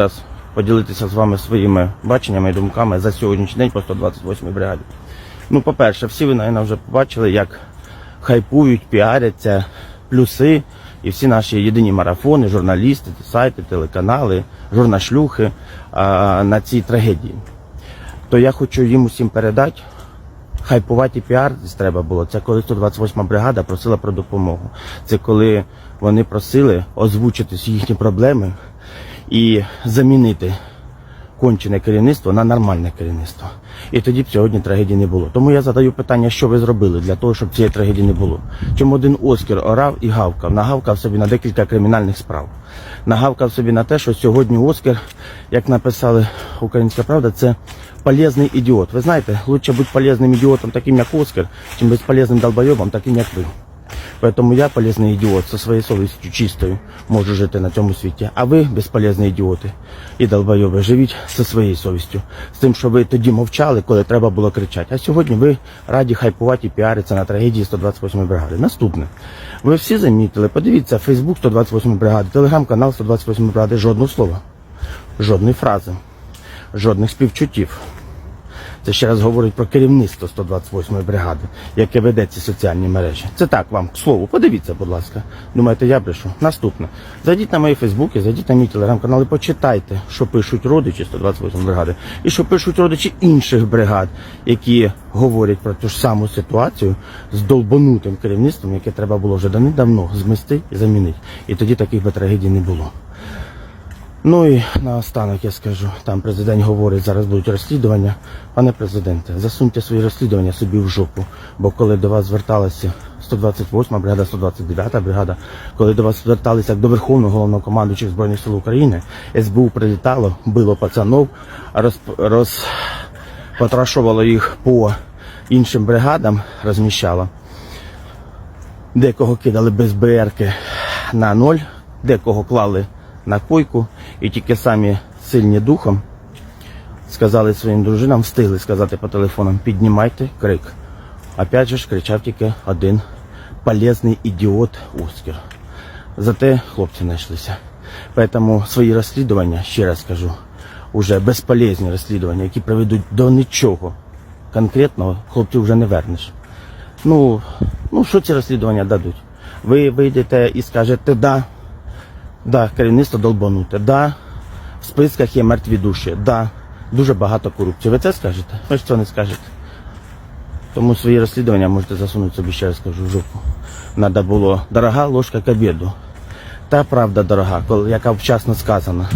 Зараз поділитися з вами своїми баченнями і думками за сьогоднішній день по 128 бригаді. Ну, по-перше, всі ви, наверное, вже побачили, як хайпують, піаряться плюси і всі наші єдині марафони, журналісти, сайти, телеканали, журнашлюхи а, на цій трагедії. То я хочу їм усім передати. Хайпувати і піар треба було. Це коли 128 бригада просила про допомогу. Це коли вони просили озвучити їхні проблеми і замінити кончене керівництво на нормальне керівництво. І тоді б сьогодні трагедії не було. Тому я задаю питання, що ви зробили для того, щоб цієї трагедії не було. Чому один Оскар орав і гавкав, нагавкав собі на декілька кримінальних справ. Нагавкав собі на те, що сьогодні Оскар, як написали Українська Правда, це полезний ідіот. Ви знаєте, лучше бути полезним ідіотом, таким як Оскар, чим безполезним долбойобом, таким як ви. Поэтому я полезний ідіот зі своєю совістю чистою можу жити на цьому світі. А ви безполезні ідіоти і долбойоби, живіть зі своєю совістю. З тим, що ви тоді мовчали, коли треба було кричати. А сьогодні ви раді хайпувати і піаритися на трагедії 128 бригади. Наступне. Ви всі замітили, подивіться, Фейсбук 128 бригади, телеграм-канал 128 бригади, жодного слова, жодної фрази, жодних співчуттів. Це ще раз говорить про керівництво 128-ї бригади, яке веде ці соціальні мережі. Це так вам к слову. Подивіться, будь ласка. Думаєте, я брешу? Наступне. Зайдіть на мої Фейсбуки, зайдіть на мій телеграм-канал і почитайте, що пишуть родичі 128 бригади, і що пишуть родичі інших бригад, які говорять про ту ж саму ситуацію з долбанутим керівництвом, яке треба було вже давно змести і замінити. І тоді таких би трагедій не було. Ну і наостанок я скажу, там президент говорить, зараз будуть розслідування. Пане президенте, засуньте свої розслідування собі в жопу. Бо коли до вас зверталися 128 бригада, 129 бригада, коли до вас зверталися як до Верховного головного командуючих Збройних сил України, СБУ прилітало, било пацанов, роз, розпотрашувало їх по іншим бригадам, розміщало. Декого кидали без БРки на ноль, декого клали на койку, і тільки самі сильні духом сказали своїм дружинам, встигли сказати по телефонам, піднімайте крик. Опять же ж кричав тільки один полезний ідіот Оскар. Зате хлопці знайшлися. Поэтому свої розслідування, ще раз кажу, уже безполезні розслідування, які приведуть до нічого конкретного, хлопців вже не вернеш. Ну, ну що ці розслідування дадуть? Ви вийдете і скажете, да, да, керівництво долбануте, да, в списках є мертві душі, да, дуже багато корупції. Ви це скажете? Ви ж цього не скажете. Тому свої розслідування можете засунути собі, ще раз скажу, в жопу. Надо було дорога ложка к обіду. Та правда дорога, яка вчасно сказана.